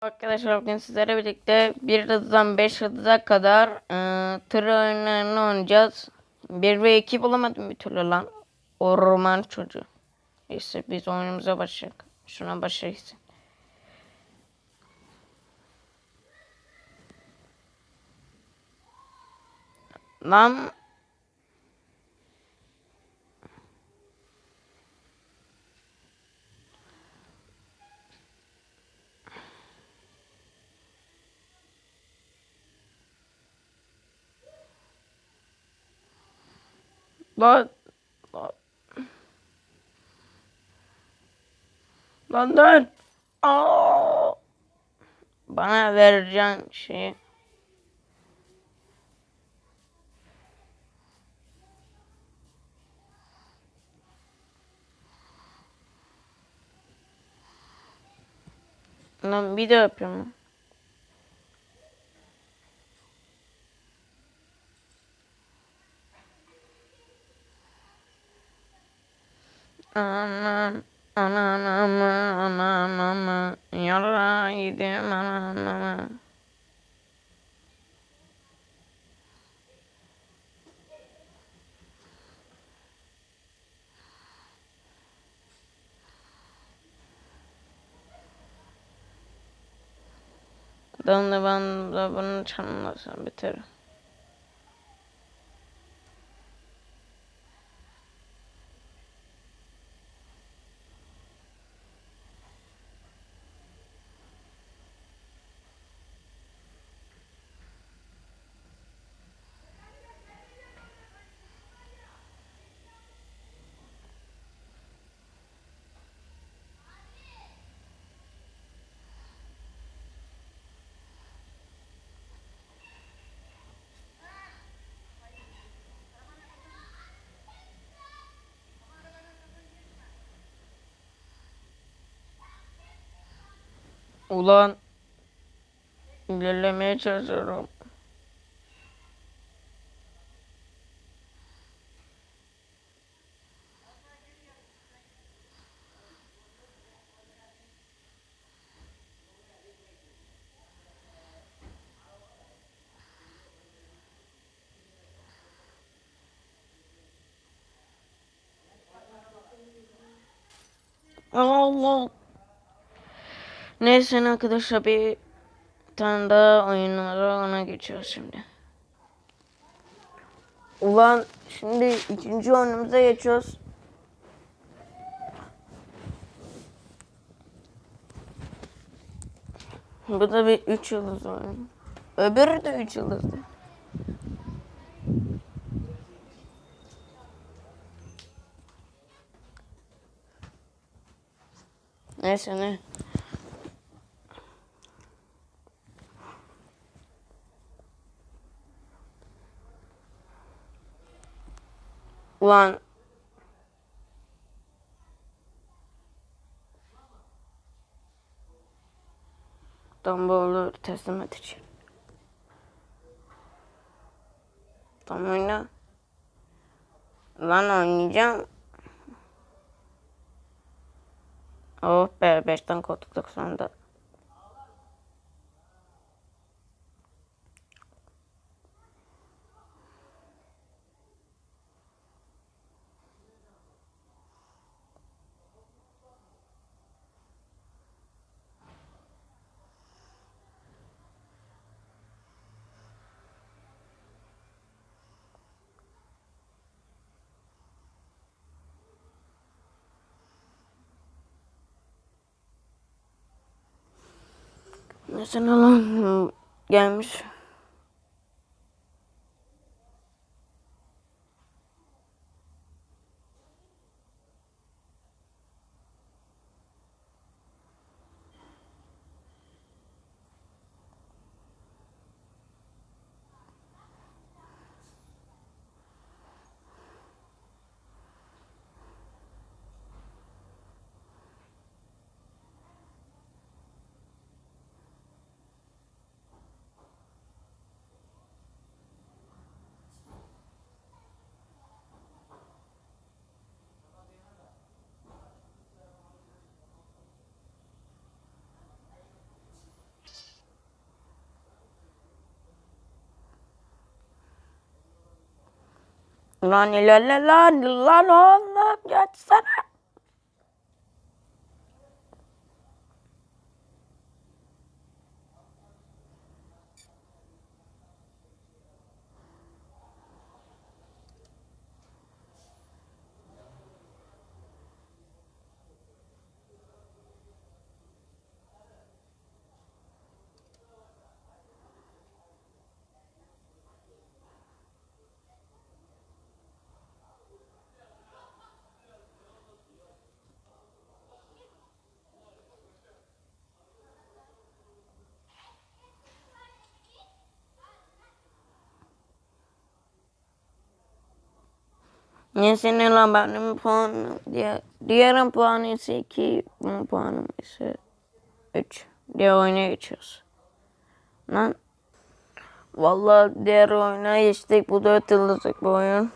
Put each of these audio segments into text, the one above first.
Arkadaşlar bugün sizlerle birlikte bir yıldızdan 5 yıldıza kadar e, tır oyunlarını oynayacağız. 1 ve 2 bulamadım bir türlü lan. Orman çocuğu. İşte biz oyunumuza başlayalım. Şuna başlayalım. Lan lan lan lan dön. Bana vereceğin şeyi. Lan bir de yapıyorum. Anam, anam, anam, anam, yara yedim anam. Ben de ben de bunu çalmasam biter. Ulan ilerlemeye çalışıyorum. Allah. Neyse arkadaşlar bir tane daha oyun ona geçiyoruz şimdi. Ulan şimdi ikinci oyunumuza geçiyoruz. Bu da bir 3 yıldız oyun. Öbürü de 3 yıldızdı. Neyse ne. Ulan Dumbledore'u teslim edeceğim. Tam oyna. Lan oynayacağım. Oh be 5'ten kurtulduk sonunda. Mesela gelmiş. Lan ilerle lan lan oğlum geçsene. Neyse ne lan benim puanım diğer, diğerin puanı ise 2 bunun puanım ise 3 diğer oyuna geçiyoruz. Lan Vallahi diğer oyuna geçtik bu 4 yıldızlık bir oyun.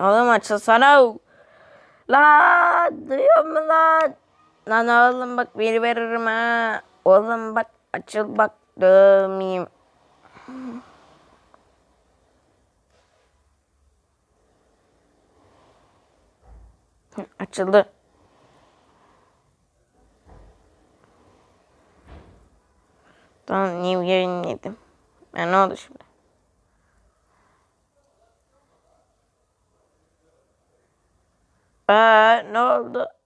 Oğlum açılsana. Lan duyuyor musun lan? Lan oğlum bak biri veririm ha. Oğlum bak açıl bak dövmeyeyim. Açıldı. Tamam niye yedim. Ya ne oldu şimdi? Aa, ne oldu?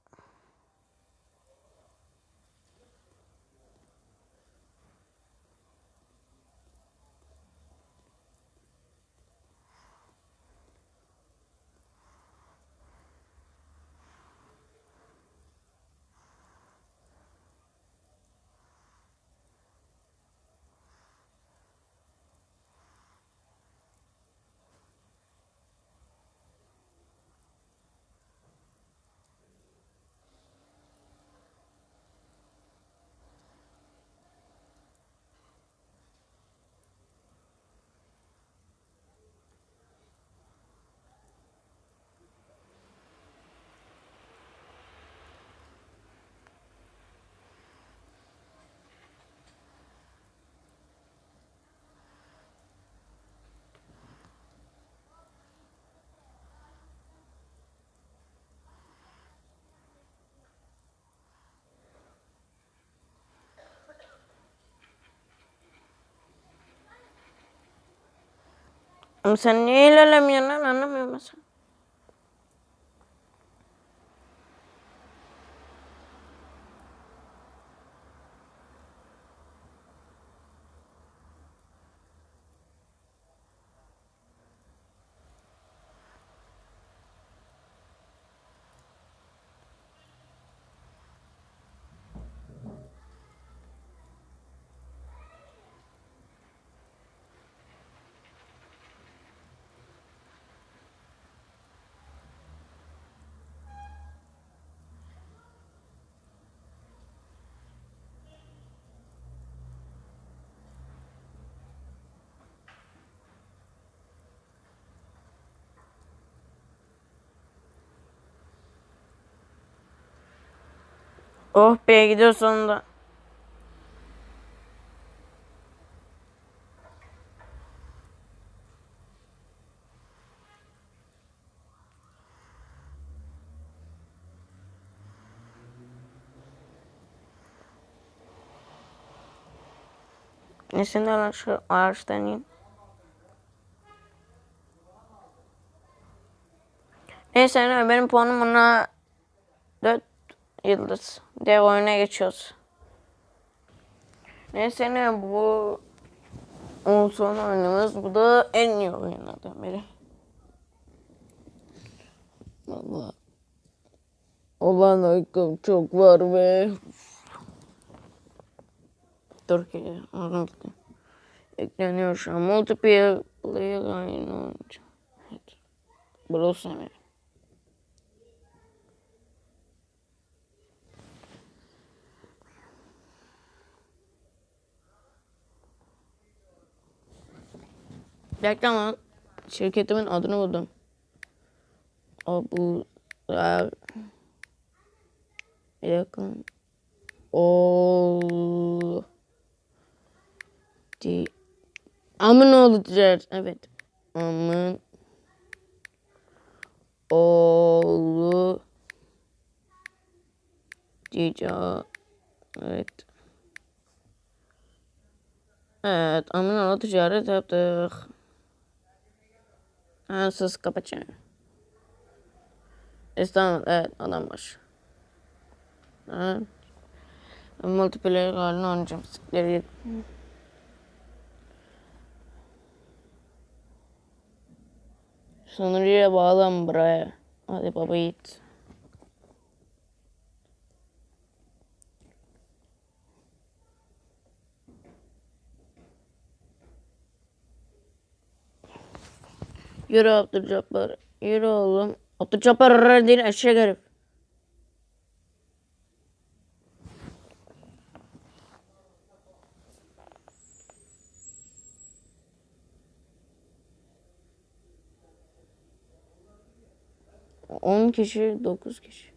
Ama sen niye ilerlemiyorsun lan anlamıyorum ben. Oh be gidiyor sonunda. Nesinde lan şu ağaçtan in. Neyse ne benim puanım 4 yıldız. Dev oyuna geçiyoruz. Neyse ne bu o son oyunumuz. Bu da en iyi oyunlardan biri. Valla. Olan ayakkabı çok var ve oradan gitti. Ekleniyor şu an. Multiplayer player oyunu oynayacağım. Evet. Burası Bekle ama şirketimin adını buldum. O bu e, Bir dakika. Oğlu. Di. Amın oğlu ticaret. Evet. Amın oğlu ticaret. Evet. Amın oğlu ticaret yaptık. Ansız kapatacağım. İstanbul. Evet. Adam başı. Evet. Multiplayer halini oynayacağım. Sikleri. Sonucuya bağlan buraya. Hadi baba git. Yürü Abdülcabbar. Yürü oğlum. Abdülcabbar değil eşek herif. On kişi, dokuz kişi.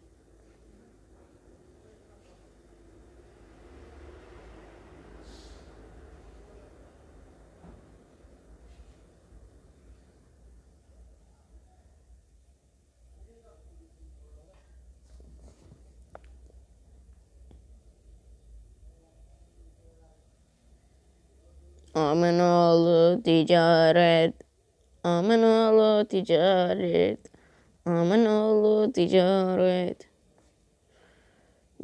Aman oğlu ticaret. Aman oğlu ticaret. Aman oğlu ticaret.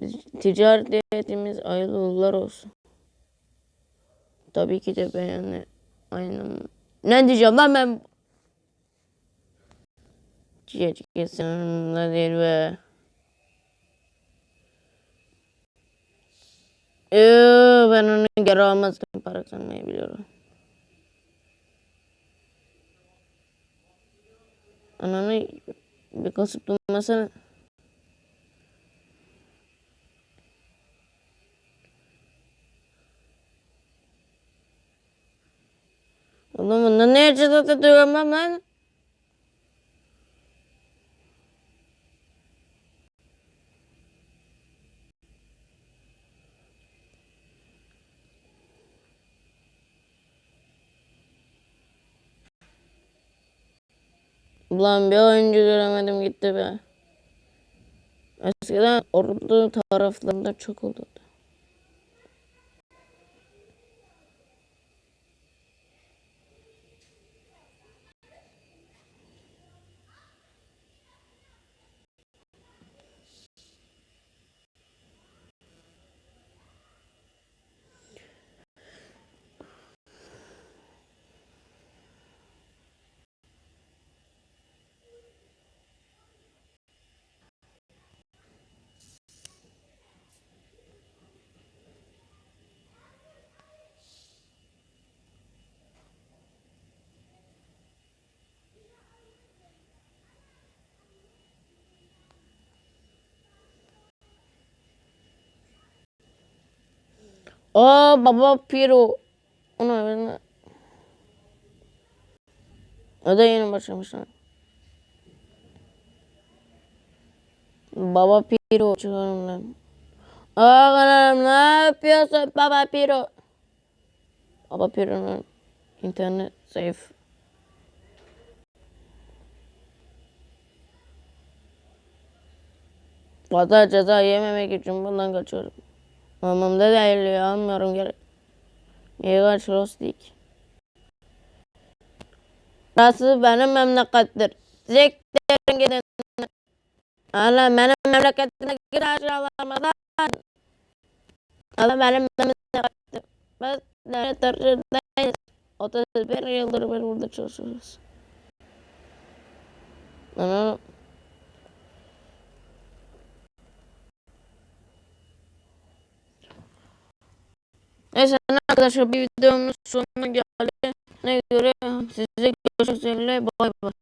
Biz ticaretimiz hayırlı uğurlar olsun. Tabii ki de beğeni. Aynen. Ne diyeceğim lan ben? Cicik kesin değil be. Ee, ben onu geri almazdım para sanmayı biliyorum. Ananı bir kasıp durmasana. Oğlum bundan ne açıda tutuyorum ben Ulan bir oyuncu göremedim gitti be. Eskiden ordu taraflarında çok olurdu. Aa baba Piro. Onu ben O da yeni başlamış lan. Baba Piro çıkarım lan. Kanalım ne yapıyorsun baba Piro? Baba Piro'nun internet zayıf. Valla ceza yememek için bundan kaçıyorum. Mamamda değil ya almıyorum geri. Niye kaçıyoruz dik? Burası benim memlekettir. Siktirin gidin. Allah benim memleketime gir aşağılamazdan. Allah benim memlekettir. Biz devlet arşivdeyiz. 31 yıldır biz burada çalışıyoruz. Ana. Neyse arkadaşlar bir videomuz sonuna geldi. Ne göre size görüşmek üzere. Bay bay.